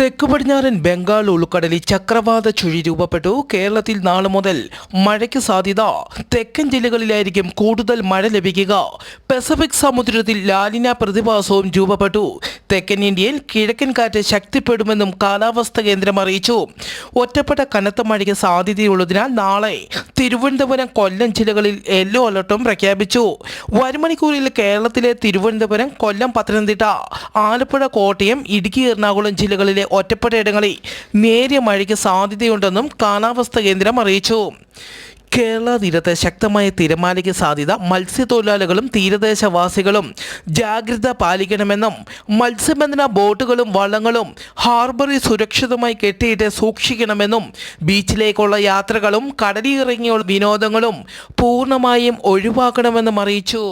തെക്ക് പടിഞ്ഞാറൻ ബംഗാൾ ഉൾക്കടലിൽ ചക്രവാത ചുഴി രൂപപ്പെട്ടു. കേരളത്തിൽ നാളെ മുതൽ മഴയ്ക്ക് സാധ്യത. തെക്കൻ ജില്ലകളിലായിരിക്കും കൂടുതൽ മഴ ലഭിക്കുക. പസഫിക് സമുദ്രത്തിൽ ലാലിന പ്രതിഭാസവും രൂപപ്പെട്ടു. തെക്കൻ ഇന്ത്യയിൽ കിഴക്കൻ കാറ്റ് ശക്തിപ്പെടുമെന്നും കാലാവസ്ഥാ കേന്ദ്രം അറിയിച്ചു. ഒറ്റപ്പെട്ട കനത്ത മഴയ്ക്ക് സാധ്യതയുള്ളതിനാൽ നാളെ തിരുവനന്തപുരം കൊല്ലം ജില്ലകളിൽ യെല്ലോ അലർട്ടും പ്രഖ്യാപിച്ചു. വരുമണിക്കൂറിൽ കേരളത്തിലെ തിരുവനന്തപുരം കൊല്ലം പത്തനംതിട്ട ആലപ്പുഴ കോട്ടയം ഇടുക്കി എറണാകുളം ജില്ലകളിലെ ഒറ്റപ്പെട്ട ഇടങ്ങളിൽ നേരിയ മഴയ്ക്ക് സാധ്യതയുണ്ടെന്നും കാലാവസ്ഥാ കേന്ദ്രം അറിയിച്ചു. കേരള തീരത്ത് ശക്തമായ തിരമാലയ്ക്ക് സാധ്യത. മത്സ്യത്തൊഴിലാളികളും തീരദേശവാസികളും ജാഗ്രത പാലിക്കണമെന്നും മത്സ്യബന്ധന ബോട്ടുകളും വള്ളങ്ങളും ഹാർബറിൽ സുരക്ഷിതമായി കെട്ടിയിട്ട് സൂക്ഷിക്കണമെന്നും ബീച്ചിലേക്കുള്ള യാത്രകളും കടലിറങ്ങിയുള്ള വിനോദങ്ങളും പൂർണമായും ഒഴിവാക്കണമെന്നും അറിയിച്ചു.